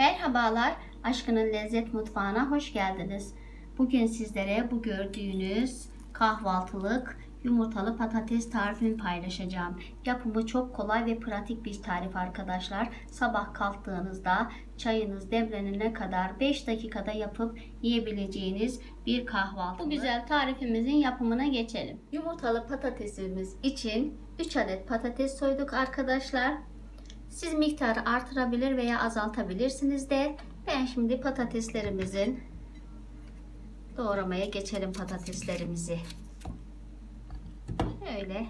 Merhabalar, Aşkının Lezzet Mutfağı'na hoş geldiniz. Bugün sizlere bu gördüğünüz kahvaltılık yumurtalı patates tarifimi paylaşacağım. Yapımı çok kolay ve pratik bir tarif arkadaşlar. Sabah kalktığınızda çayınız demlenene kadar 5 dakikada yapıp yiyebileceğiniz bir kahvaltı. Bu güzel tarifimizin yapımına geçelim. Yumurtalı patatesimiz için 3 adet patates soyduk arkadaşlar. Siz miktarı artırabilir veya azaltabilirsiniz de ben şimdi patateslerimizin doğramaya geçelim patateslerimizi. Öyle.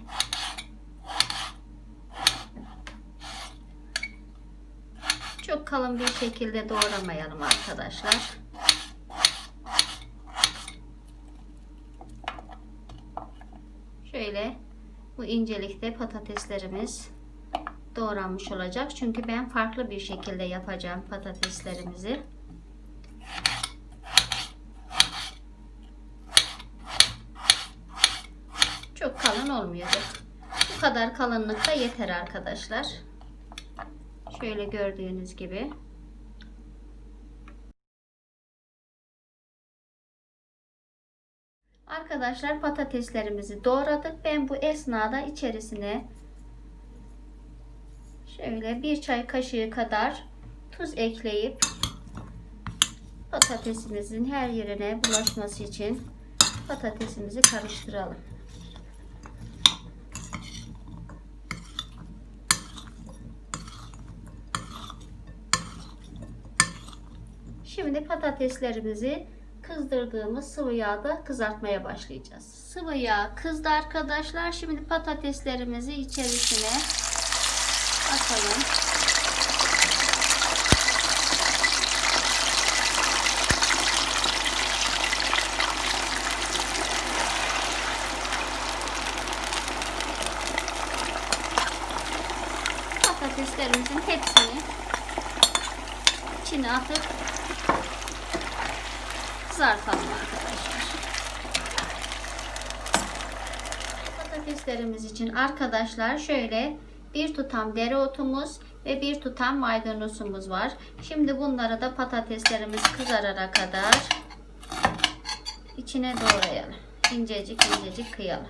Çok kalın bir şekilde doğramayalım arkadaşlar. Şöyle bu incelikte patateslerimiz doğranmış olacak. Çünkü ben farklı bir şekilde yapacağım patateslerimizi. Çok kalın olmayacak. Bu kadar kalınlıkta yeter arkadaşlar. Şöyle gördüğünüz gibi. Arkadaşlar patateslerimizi doğradık. Ben bu esnada içerisine şöyle bir çay kaşığı kadar tuz ekleyip patatesimizin her yerine bulaşması için patatesimizi karıştıralım. Şimdi patateslerimizi kızdırdığımız sıvı yağda kızartmaya başlayacağız. Sıvı yağ kızdı arkadaşlar. Şimdi patateslerimizi içerisine atalım. Patateslerimizin hepsini içine atıp kızartalım arkadaşlar. Patateslerimiz için arkadaşlar şöyle bir tutam dereotumuz ve bir tutam maydanozumuz var. Şimdi bunları da patateslerimiz kızarana kadar içine doğrayalım. İncecik incecik kıyalım.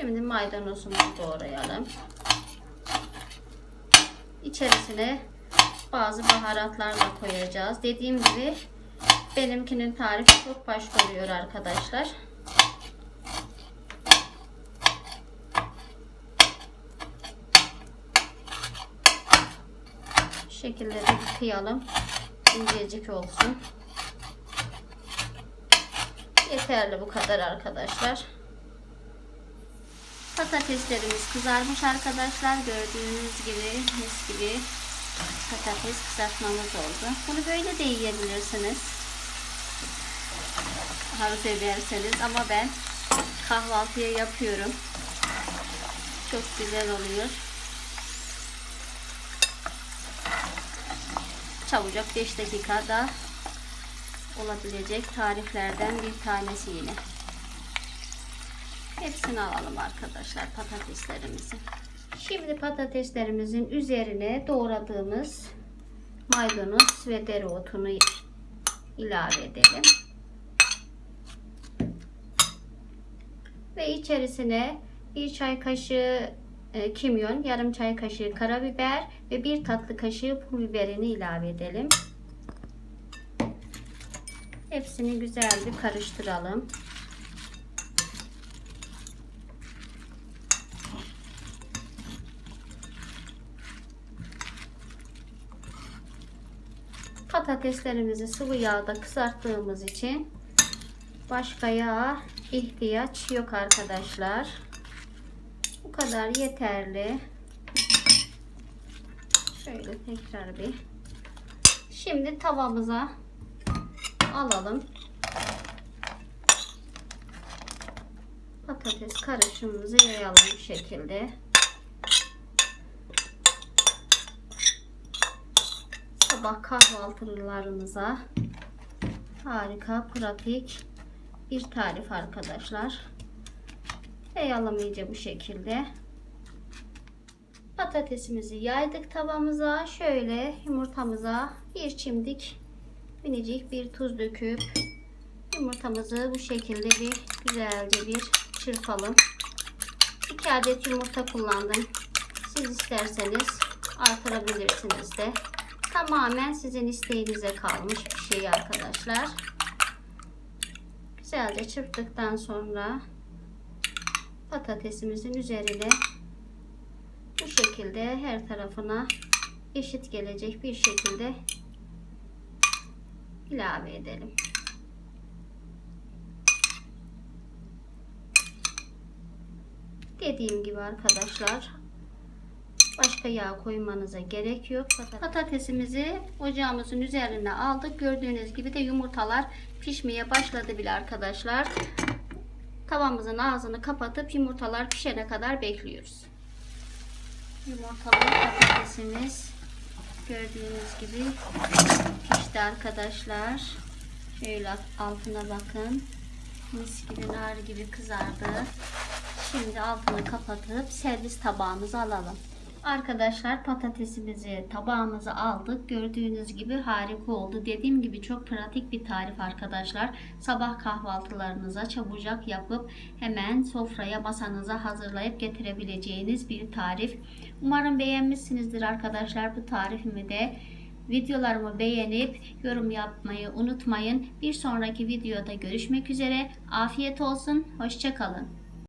Şimdi maydanozumuzu doğrayalım. İçerisine bazı baharatlar da koyacağız. Dediğim gibi benimkinin tarifi çok başka oluyor arkadaşlar. Bu şekilde de kıyalım. İncecik olsun. Yeterli bu kadar arkadaşlar. Patateslerimiz kızarmış arkadaşlar. Gördüğünüz gibi mis gibi patates kızartmamız oldu. Bunu böyle de yiyebilirsiniz. Arzu ederseniz ama ben kahvaltıya yapıyorum. Çok güzel oluyor. Çabucak 5 dakikada olabilecek tariflerden bir tanesi yine. Hepsini alalım arkadaşlar patateslerimizi. Şimdi patateslerimizin üzerine doğradığımız maydanoz ve dereotunu ilave edelim. Ve içerisine bir çay kaşığı e, kimyon, yarım çay kaşığı karabiber ve bir tatlı kaşığı pul biberini ilave edelim. Hepsini güzel bir karıştıralım. Patateslerimizi sıvı yağda kızarttığımız için başka yağ ihtiyaç yok arkadaşlar. Bu kadar yeterli. Şöyle tekrar bir. Şimdi tavamıza alalım. Patates karışımımızı yayalım bu şekilde. Sabah kahvaltılarınıza harika, pratik bir tarif arkadaşlar. Ve yalamayacağım bu şekilde. Patatesimizi yaydık tavamıza. Şöyle yumurtamıza bir çimdik minicik bir tuz döküp yumurtamızı bu şekilde bir güzelce bir çırpalım. 2 adet yumurta kullandım. Siz isterseniz artırabilirsiniz de. Tamamen sizin isteğinize kalmış bir şey arkadaşlar. Güzelce çırptıktan sonra patatesimizin üzerine bu şekilde her tarafına eşit gelecek bir şekilde ilave edelim. Dediğim gibi arkadaşlar başka yağ koymanıza gerek yok. Patatesimizi ocağımızın üzerine aldık. Gördüğünüz gibi de yumurtalar pişmeye başladı bile arkadaşlar. Tavamızın ağzını kapatıp yumurtalar pişene kadar bekliyoruz. Yumurtalı patatesimiz gördüğünüz gibi pişti arkadaşlar. Şöyle altına bakın. Mis gibi nar gibi kızardı. Şimdi altını kapatıp servis tabağımıza alalım. Arkadaşlar patatesimizi tabağımıza aldık. Gördüğünüz gibi harika oldu. Dediğim gibi çok pratik bir tarif arkadaşlar. Sabah kahvaltılarınıza çabucak yapıp hemen sofraya masanıza hazırlayıp getirebileceğiniz bir tarif. Umarım beğenmişsinizdir arkadaşlar bu tarifimi de. Videolarımı beğenip yorum yapmayı unutmayın. Bir sonraki videoda görüşmek üzere. Afiyet olsun. Hoşçakalın.